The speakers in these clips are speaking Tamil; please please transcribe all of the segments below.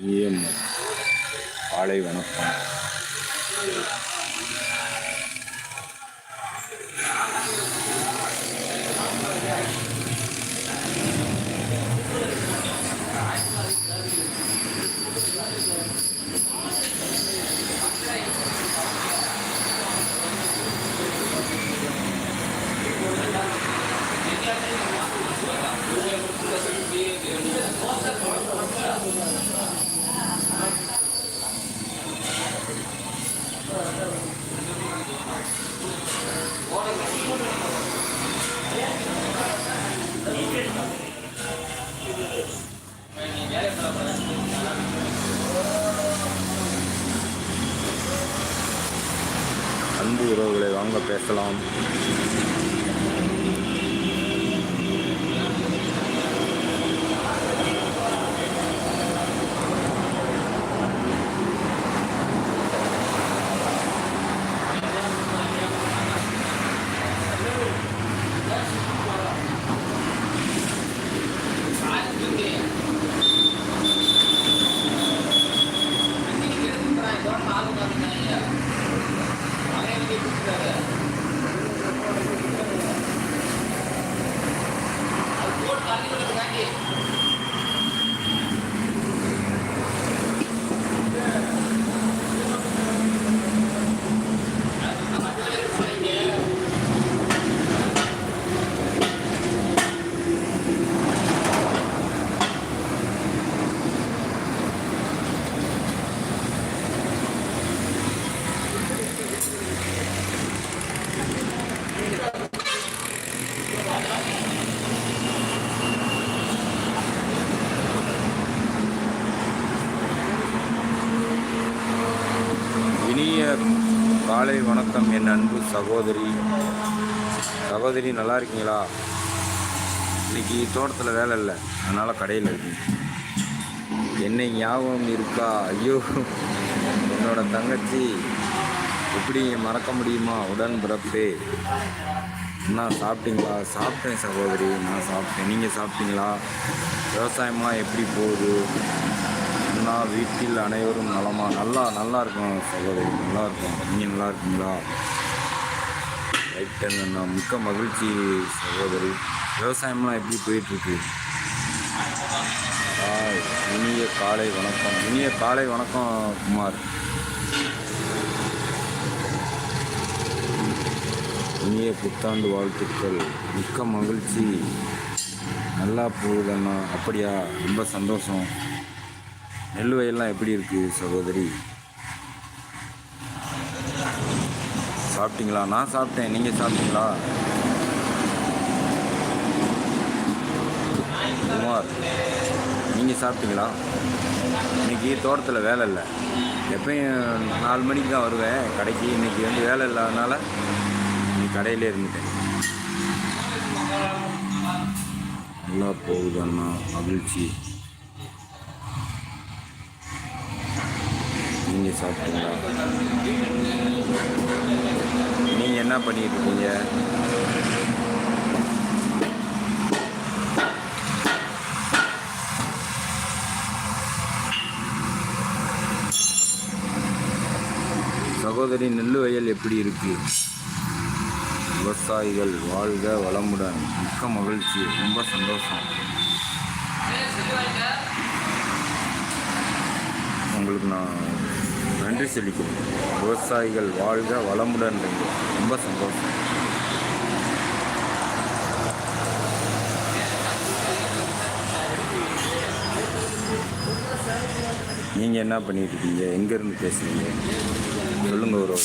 இனிய காலை வணக்கம். சகோதரி. சகோதரி நல்லா இருக்கீங்களா? இன்னைக்கு தோட்டத்தில் வேலை இல்லை. அதனால் கடையில் இருக்கீங்க என்னை ஞாபகம் இருக்கா? ஐயோ என்னோட தங்கச்சி எப்படி மறக்க முடியுமா? உடன் பிறப்பு. என்ன சாப்பிட்டீங்களா? சாப்பிட்டேன் சகோதரி. நான் சாப்பிட்டேன். நீங்கள் சாப்பிட்டீங்களா? விவசாயமாக எப்படி போகுது? அண்ணா வீட்டில் அனைவரும் நலமாக நல்லா நல்லா இருக்கும் சகோதரி. நல்லா இருக்கும். நீங்கள் நல்லா இருக்கீங்களா? ரைட் நான் மிக்க மகிழ்ச்சி சகோதரி. விவசாயம்லாம் எப்படி போயிட்டுருக்கு? இனிய காலை வணக்கம். இனிய காலை வணக்கம் குமார். இனிய புத்தாண்டு வாழ்த்துக்கள். மிக்க மகிழ்ச்சி. நல்லா போகுதுண்ணா. அப்படியா? ரொம்ப சந்தோஷம். நெல் வயல்லாம் எப்படி இருக்குது சகோதரி? சாப்பிட்டீங்களா? நான் சாப்பிட்டேன். நீங்கள் சாப்பிட்டீங்களா? குமார் நீங்கள் சாப்பிட்டீங்களா? இன்னைக்கு தோட்டத்தில் வேலை இல்லை. எப்பயும் நாலு மணிக்கு தான் வருவேன். கடைக்கு இன்றைக்கி வந்து வேலை இல்லாதனால இன்னைக்கு கடையிலே இருந்துட்டேன். நல்லா போகுது அண்ணா. மகிழ்ச்சி. நீங்கள் சாப்பிட்டீங்களா? நீங்கள் என்ன பண்ணிட்டு இருக்கீங்க சகோதரி நெல் வயல் எப்படி இருக்கு? விவசாயிகள் வாழ்க வளமுடன். மிக்க மகிழ்ச்சி. ரொம்ப சந்தோஷம். உங்களுக்கு நான் நன்றி சொல்லிக்கிறேன் விவசாயிகள் வாழ்க வளமுடன் ரொம்ப சந்தோஷம். நீங்கள் என்ன பண்ணிட்டு இருக்கீங்க? எங்கேருந்து பேசுகிறீங்க சொல்லுங்கள் ஒரு.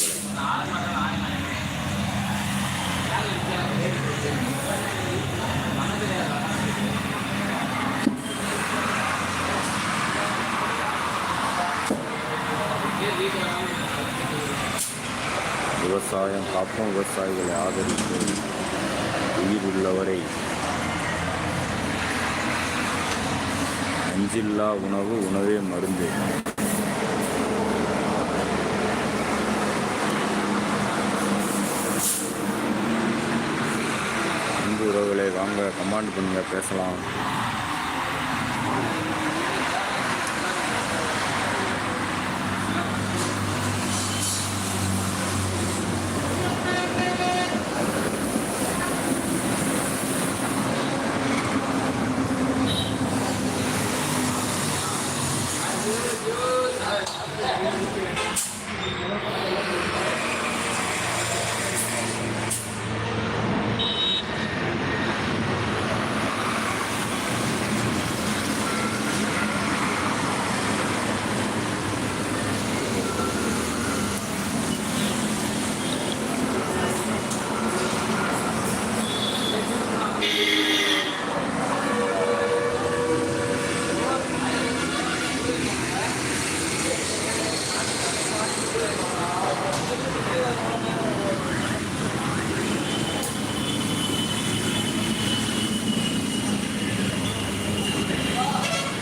விவசாயம் காப்போம் விவசாயிகளை ஆதரித்து உயிர் உள்ளவரை நஞ்சில்லா உணவு உணவே மருந்து. அன்பு உறவுகளை வாங்க கமாண்ட் பண்ணுங்க பேசலாம்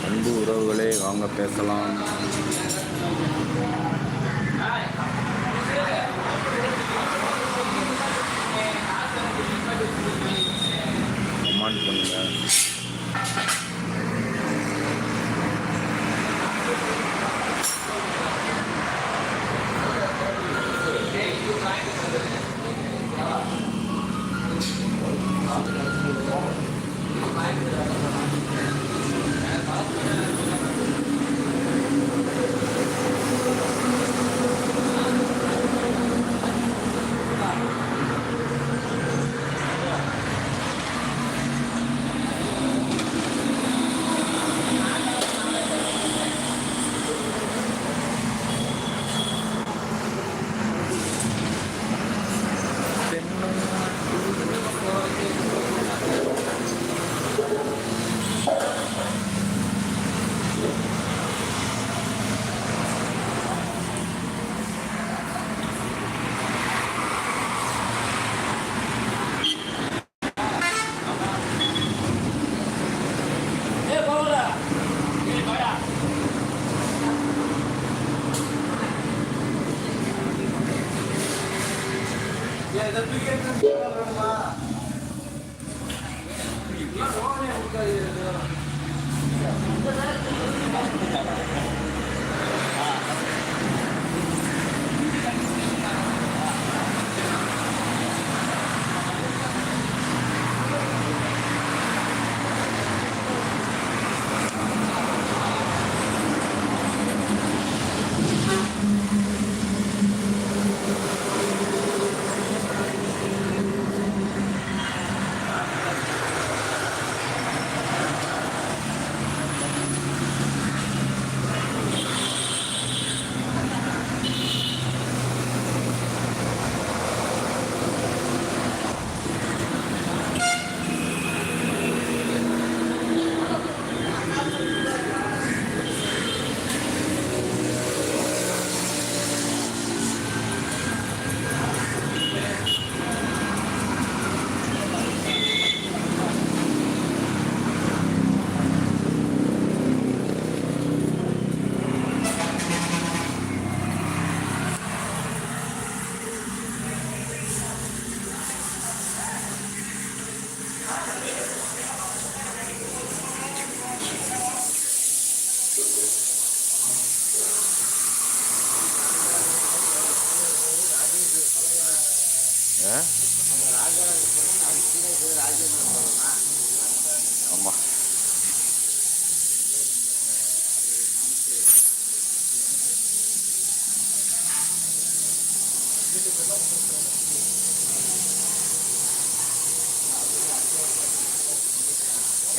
அன்பு உறவுகளே வாங்க பேசலாம் கமெண்ட் பண்ணுங்க ஆ?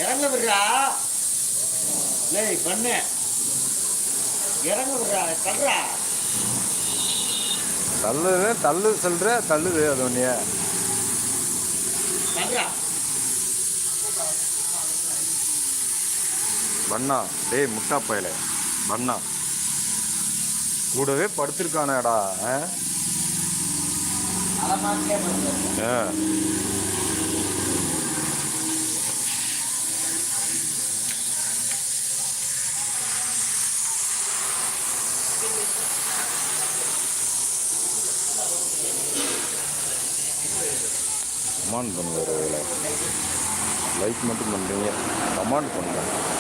இறங்க விடுறா லேய் பண்ணு. இறங்க விடுறா தள்ளுறா தள்ளுது தள்ளு சொல்ற தள்ளுது அது ஒன்றைய தள்ளுறா பண்ணா டேய் முட்டா பயல. பண்ணா கூடவே படுத்திருக்கானேடா ஆ? கமாண்ட் பண்ணுங்கள் ஒரு வேலை லைக் மட்டும் பண்ணுறீங்க கமாண்ட் பண்ணுங்கள்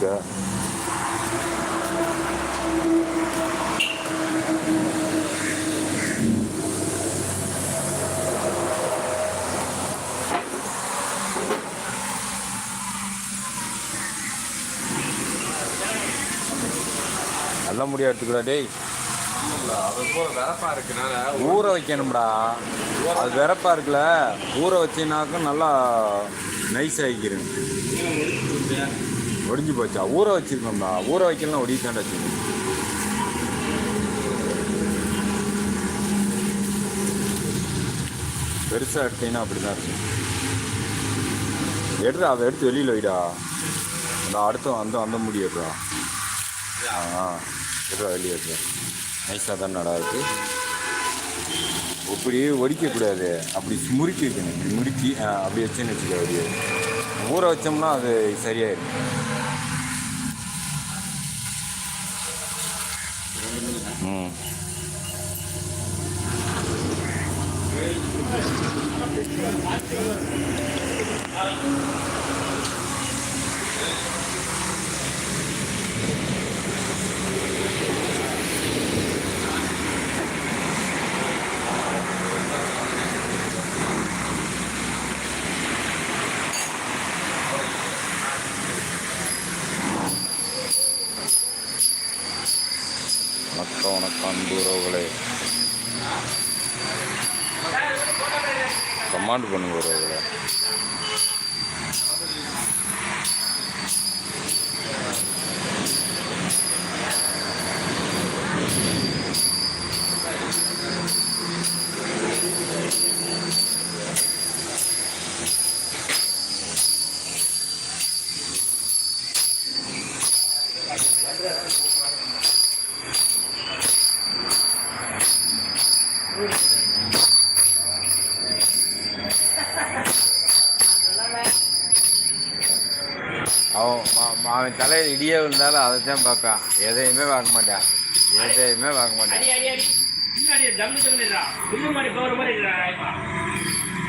எடுத்துக்க நல்ல முடியா எடுத்துக்கடா டேய். ஊற வைக்கணும்டா. அது வெறப்பா இருக்குல்ல ஊற வச்சினாக்க நல்லா நைஸ் ஆகிக்கிறேன் ஒடிஞ்சு போச்சா? ஊற வச்சிருக்கோம்டா ஊற வைக்கலாம் ஒடிக்காண்டா வச்சுக்கணும் பெருசாக எடுத்தீங்கன்னா அப்படி தான் இருக்கும். எடுறா அதை எடுத்து வெளியில் வைடா. அந்த அடுத்த அந்த அந்த முடி எடுறா. ஆ எடுறா வெளியே எடுறா. நைஸாக தான் நடா இருக்குது இப்படி ஒடிக்கக்கூடாது. அப்படி முறுக்கி வைக்கணும். இப்படி முறுக்கி அப்படி வச்சுன்னு வச்சுக்க அப்படியே. ஊற வச்சோம்னா அது சரியாயிடும் 응. 음. வணக்கம் வணக்கம் அன்பு உறவுகளே கமாண்ட் பண்ணுங்க உறவுகளை அவன் அவன் தலையில் இடியே விழுந்தாலும் அதை தான் பார்ப்பான். எதையுமே பார்க்க மாட்டான். எதையுமே பார்க்க மாட்டான்.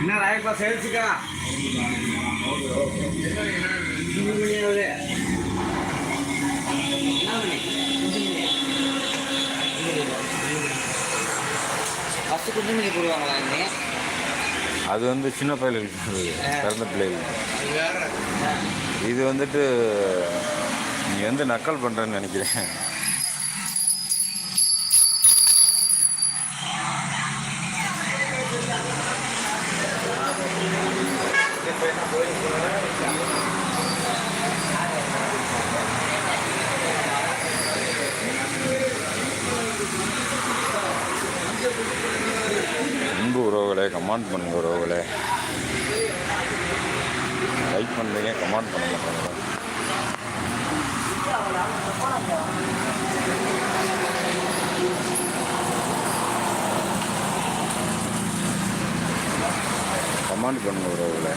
என்ன ராயப்பா சேல்ஸுக்கா? ஃபஸ்ட்டு குண்டு மணி போடுவாங்களா இங்கே அது வந்து சின்ன பிள்ளைகளுக்கு பிறந்த பிள்ளைகளுக்கு இது வந்துட்டு நீ வந்து நக்கல் பண்ணுறேன்னு நினைக்கிறேன். அன்பு உறவுகளே கமெண்ட் பண்ணுங்க உறவுகளே லைக் பண்ணுறீங்க கமெண்ட் பண்ண மாட்டாங்க. கமெண்ட் பண்ணுங்க உறவுகளே